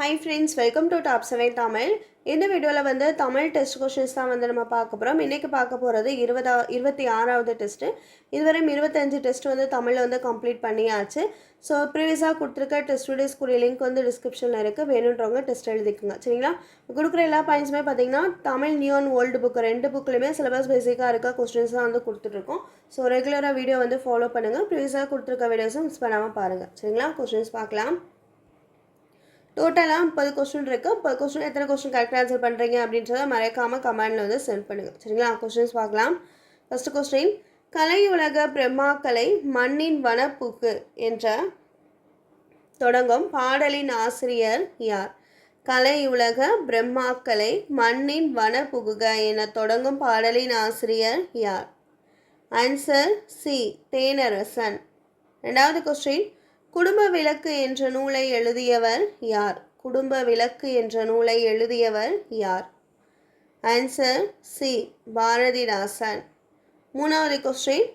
Hi friends welcome to top seven Tamil இந்த வீடியோவில் வந்து தமிழ் டெஸ்ட் கொஷின்ஸ் தான் வந்து நம்ம பார்க்க போகிறோம் இன்றைக்கி பார்க்க போகிறது இருபதா இருபத்தி ஆறாவது டெஸ்ட்டு இதுவரையும் இருபத்தஞ்சு டெஸ்ட் வந்து தமிழில் வந்து கம்ப்ளீட் பண்ணியாச்சு. ஸோ ப்ரீவியஸாக கொடுத்துருக்க டெஸ்ட் ஸ்கூல் லிங்க் வந்து டிஸ்கிரிப்ஷனில் இருக்குது வேணுன்றவங்க டெஸ்ட் எழுதிக்குங்க. சரிங்களா? கொடுக்குற எல்லா பாயிண்ட்ஸுமே பார்த்தீங்கன்னா Tamil new and old book ரெண்டு புக்லையுமே சிலபஸ் பேசிக்காக இருக்க கொஸ்டின்ஸ் தான் வந்து கொடுத்துட்ருக்கோம் ஸோ ரெகுலராக வீடியோ வந்து ஃபாலோ பண்ணுங்கள் ப்ரீவியஸாக கொடுத்துருக்க வீடியோஸும் மிஸ் பண்ணாமல் பாருங்கள் சரிங்களா? கொஸ்டின்ஸ் பார்க்கலாம். டோட்டலாக முப்பது கொஸ்டின் இருக்குது முப்பது கொஸ்டின் எத்தனை கொஸ்டின் கரெக்டாக ஆன்சர் பண்ணுறீங்க அப்படின்றத மறக்காமல் கமெண்டில் வந்து சென்ட் பண்ணுங்கள் சரிங்களா? கொஸ்டின்ஸ் பார்க்கலாம். ஃபஸ்ட்டு கொஸ்டின் கலை உலக பிரம்மாக்களை மண்ணின் வனப்புக்கு என்ற தொடங்கும் பாடலின் ஆசிரியர் யார்? கலை உலக பிரம்மாக்களை மண்ணின் வனப்புகுக என தொடங்கும் பாடலின் ஆசிரியர் யார்? Answer C Thenarasan. ரெண்டாவது கொஸ்டின் குடும்ப விளக்கு என்ற நூலை எழுதியவர் யார்? குடும்ப விளக்கு என்ற நூலை எழுதியவர் யார்? Answer C Bharathidasan. மூணாவது கொஸ்டின்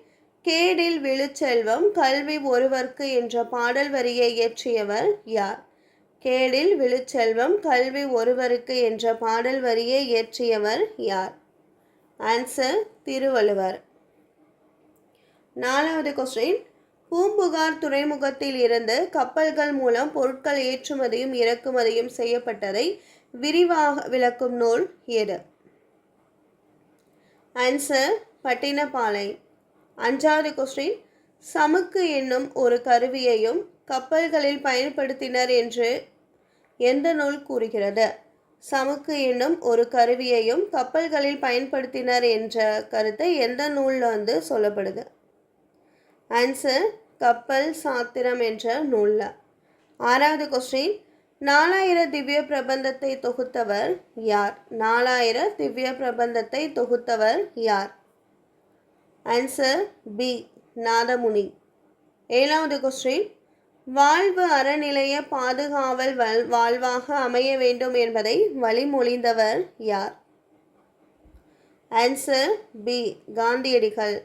கேடில் விழுச்செல்வம் கல்வி ஒருவர்க்கு என்ற பாடல் வரியை இயற்றியவர் யார்? கேடில் விழுச்செல்வம் கல்வி ஒருவருக்கு என்ற பாடல் வரியை இயற்றியவர் யார்? ஆன்சர் திருவள்ளுவர். நாலாவது கொஸ்டின் பூம்புகார் துறைமுகத்தில் இருந்து கப்பல்கள் மூலம் பொருட்கள் ஏற்றுமதியும் இறக்குமதியும் செய்யப்பட்டதை விரிவாக விளக்கும் நூல் எது? ஆன்சர் பட்டினப்பாலை. அஞ்சாவது கொஸ்டின் சமுக்கு என்னும் ஒரு கருவியையும் கப்பல்களில் பயன்படுத்தினர் என்று எந்த நூல் கூறுகிறது? சமுக்கு என்னும் ஒரு கருவியையும் கப்பல்களில் பயன்படுத்தினர் என்ற கருத்தை எந்த நூலில் வந்து சொல்லப்படுது? ஆன்சர் கப்பல் சாத்திரம் என்ற நூலில். ஆறாவது கொஸ்டின் நாலாயிர திவ்ய பிரபந்தத்தை தொகுத்தவர் யார்? நாலாயிர திவ்ய பிரபந்தத்தை தொகுத்தவர் யார்? Answer B Nathamuni. ஏழாவது கொஸ்டின் வாழ்வு அறநிலைய பாதுகாவல் வாழ்வாக அமைய வேண்டும் என்பதை வழிமொழிந்தவர் யார்? ஆன்சர் பி காந்தியடிகள்.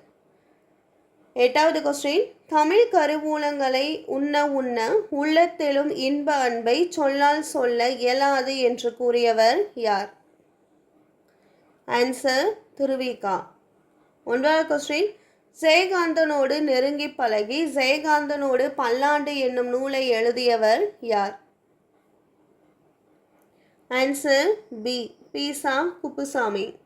எட்டாவது கொஸ்டின் தமிழ் கருவூலங்களை உண்ண உண்ண உள்ளத்திலும் இன்ப அன்பை சொல்லால் சொல்ல இயலாது என்று கூறியவர் யார்? ஆன்சர் திருவிகா. ஒன்றாவது கொஸ்டின் ஜெயகாந்தனோடு நெருங்கி பழகி ஜெயகாந்தனோடு பல்லாண்டு என்னும் நூலை எழுதியவர் யார்? ஆன்சர் பி பீசா குப்புசாமி.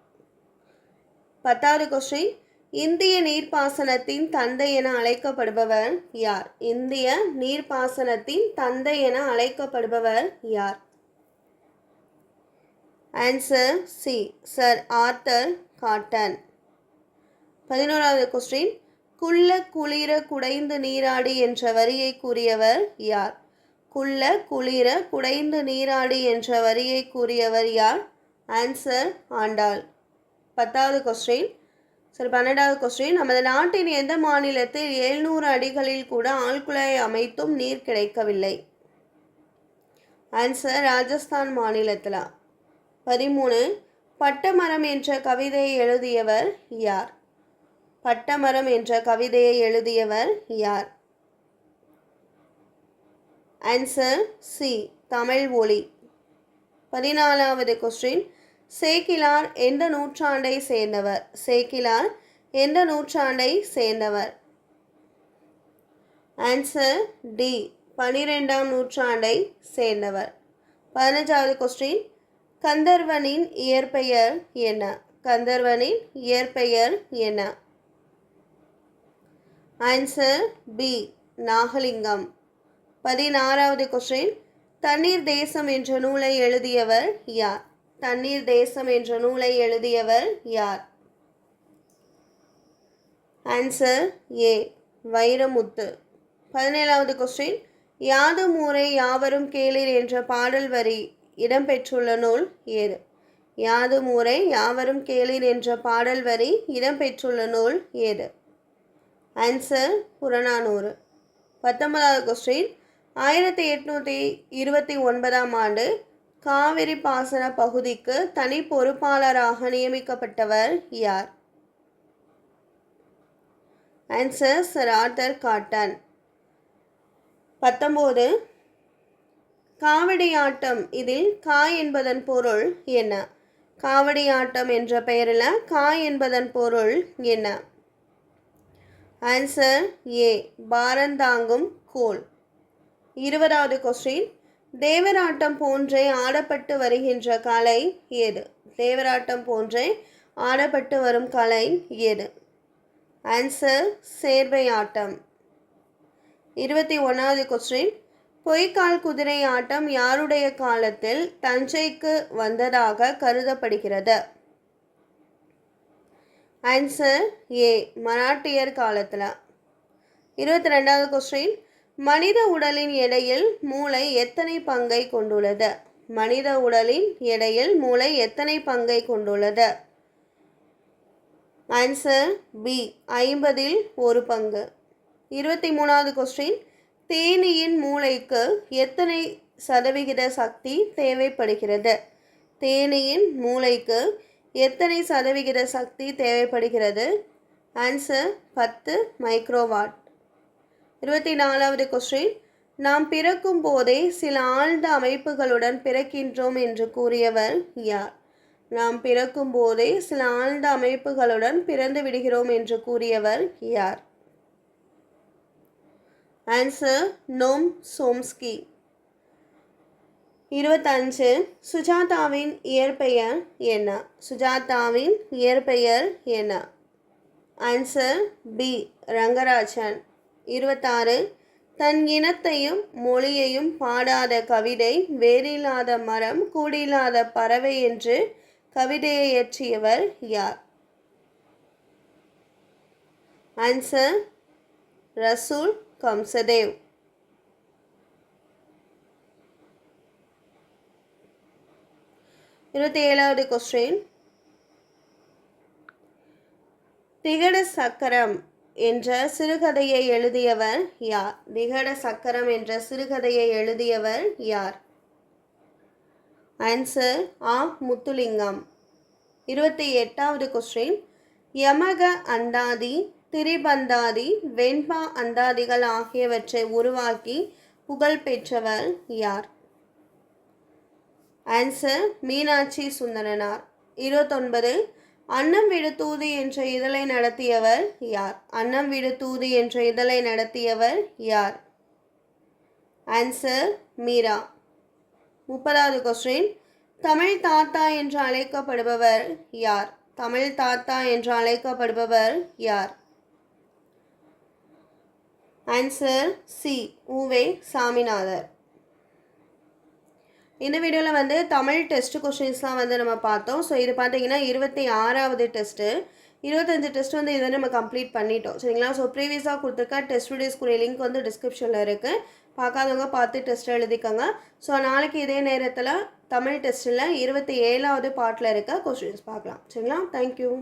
பத்தாவது கொஸ்டின் இந்திய நீர்ப்பாசனத்தின் தந்தை என அழைக்கப்படுபவர் யார்? இந்திய நீர்ப்பாசனத்தின் தந்தை என அழைக்கப்படுபவர் யார்? Answer C sir Arthur Cotton பதினோராவது கொஸ்டின் குள்ள குளிர குடைந்து நீராடி என்ற வரியை கூறியவர் யார்? குள்ள குளிர குடைந்து நீராடி என்ற வரியை கூறியவர் யார்? ஆன்சர் ஆண்டாள். பத்தாவது கொஸ்டின் சரி பன்னெண்டாவது கொஸ்டின் நமது நாட்டின் எந்த மாநிலத்தில் எழுநூறு அடிகளில் கூட ஆழ்குழாய் அமைத்தும் நீர் கிடைக்கவில்லை? ஆன்சர் ராஜஸ்தான் மாநிலத்தில்? பதிமூணு. பட்டமரம் என்ற கவிதையை எழுதியவர் யார்? பட்டமரம் என்ற கவிதையை எழுதியவர் யார்? ஆன்சர் சி தமிழ் ஒளி பதினாலாவது கொஸ்டின் சேக்கிலார் எந்த நூற்றாண்டை சேர்ந்தவர். சேக்கிலார் எந்த நூற்றாண்டை சேர்ந்தவர். ஆன்சர் டி பனிரெண்டாம் நூற்றாண்டை சேர்ந்தவர். பதினஞ்சாவது கொஸ்டின் கந்தர்வனின் இயற்பெயர் என்ன? கந்தர்வனின் இயற்பெயர் என்ன? Answer B Nagalingam. பதினாறாவது கொஸ்டின் தண்ணீர் தேசம் என்ற நூலை எழுதியவர் யார்? தண்ணீர் தேசம் என்ற நூலை எழுதியவர் யார்? Answer A Vairamuthu. பதினேழாவது கொஸ்டின் யாதும் மூரை யாவரும் கேளீர் என்ற பாடல் வரி இடம்பெற்றுள்ள நூல் ஏது? யாதும் மூரை யாவரும் கேளீர் என்ற பாடல் வரி இடம்பெற்றுள்ள நூல் ஏது? ஆன்சர் புறநானூறு. பத்தொன்பதாவது கொஸ்டின் ஆயிரத்தி எட்நூற்றி இருபத்தி ஒன்பதாம் ஆண்டு காவிரி பாசன பகுதிக்கு தனி பொறுப்பாளராக நியமிக்கப்பட்டவர் யார்? ஆன்சர் சர் ஆர்தர் காட்டன் பத்தொம்போது காவடியாட்டம் இதில் கா என்பதன் பொருள் என்ன? காவடியாட்டம் என்ற பெயரில் கா என்பதன் பொருள் என்ன? ஆன்சர் ஏ பாரந்தாங்கும் கோல் இருபதாவது கொஸ்டின் தேவராட்டம் போன்றே ஆடப்பட்டு வருகின்ற கலை ஏது தேவராட்டம் போன்றே ஆடப்பட்டு வரும் கலை ஏது ஆன்சர் சேர்வை ஆட்டம் இருபத்தி ஒன்றாவது கொஸ்டின் பொய்க்கால் குதிரை ஆட்டம் யாருடைய காலத்தில் தஞ்சைக்கு வந்ததாக கருதப்படுகிறது? ஆன்சர் ஏ மராட்டியர் காலத்தில். இருபத்தி ரெண்டாவது கொஸ்டின் மனித உடலின் எடையில் மூளை எத்தனை பங்கை கொண்டுள்ளது? மனித உடலின் எடையில் மூளை எத்தனை பங்கை கொண்டுள்ளது? ஆன்சர் பி ஐம்பதில் ஒரு பங்கு. இருபத்தி மூணாவது கொஸ்டின் தேனீயின் மூளைக்கு எத்தனை சதவிகித சக்தி தேவைப்படுகிறது? தேனீயின் மூளைக்கு எத்தனை சதவிகித சக்தி தேவைப்படுகிறது? ஆன்சர் பத்து மைக்ரோவாட். இருபத்தி நாலாவது கொஸ்டின் நாம் பிறக்கும் போதே சில ஆழ்ந்த அமைப்புகளுடன் பிறக்கின்றோம் என்று கூறியவர் யார்? நாம் பிறக்கும் போதே சில ஆழ்ந்த அமைப்புகளுடன் பிறந்து விடுகிறோம் என்று கூறியவர் யார்? ஆன்சர் நோம் சோம்ஸ்கி இருபத்தஞ்சு சுஜாதாவின் இயற்பெயர் என்ன? சுஜாதாவின் இயற்பெயர் என்ன? Answer B Rangarajan. இருபத்தாறு. தன் இனத்தையும் மொழியையும் பாடாத கவிதை வேறில்லாத மரம் கூடில்லாத பறவை என்று கவிதையை இயற்றியவர் யார்? ஆன்சர் ரசூல் கம்சதேவ். இருபத்தி ஏழாவது கொஸ்டின் திகட சக்கரம் என்ற சிறுகதையை எழுதியவர் யார்? விகட சக்கரம் என்ற சிறுகதையை எழுதியவர் யார்? ஆன்சர் ஆ முத்துலிங்கம். இருபத்தி எட்டாவது கொஸ்டின் யமக அந்தாதி திரிபந்தாதி வெண்பா அந்தாதிகள் ஆகியவற்றை உருவாக்கி புகழ் பெற்றவர் யார்? ஆன்சர் மீனாட்சி சுந்தரனார். இருபத்தொன்பது அன்னம் விடுத்தூது என்ற இதழை நடத்தியவர் யார்? அன்னம் விடுத்தூது என்ற இதழை நடத்தியவர் யார்? ஆன்சர் மீரா. முப்பதாவது கொஸ்டின் தமிழ் தாத்தா என்று அழைக்கப்படுபவர் யார்? தமிழ் தாத்தா என்று அழைக்கப்படுபவர் யார்? ஆன்சர் சி உவே சாமிநாதர். இந்த வீடியோவில் வந்து தமிழ் டெஸ்ட் கொஷின்ஸ்லாம் வந்து நம்ம பார்த்தோம். ஸோ இது பார்த்தீங்கன்னா இருபத்தி ஆறாவது டெஸ்ட்டு இருபத்தஞ்சு டெஸ்ட் வந்து இதை நம்ம கம்ப்ளீட் பண்ணிட்டோம். சரிங்களா? ஸோ ப்ரீவியஸாக கொடுத்துருக்க டெஸ்ட் வீடியோஸ்க்குரிய லிங்க் வந்து டிஸ்கிரிப்ஷனில் இருக்குது பார்க்காதவங்க பார்த்து டெஸ்ட் எழுதிக்கோங்க. ஸோ நாளைக்கு இதே நேரத்தில் தமிழ் டெஸ்ட்டில் இருபத்தி ஏழாவது பாட்டில் இருக்க கொஷின்ஸ் பார்க்கலாம். சரிங்களா? தேங்க்யூ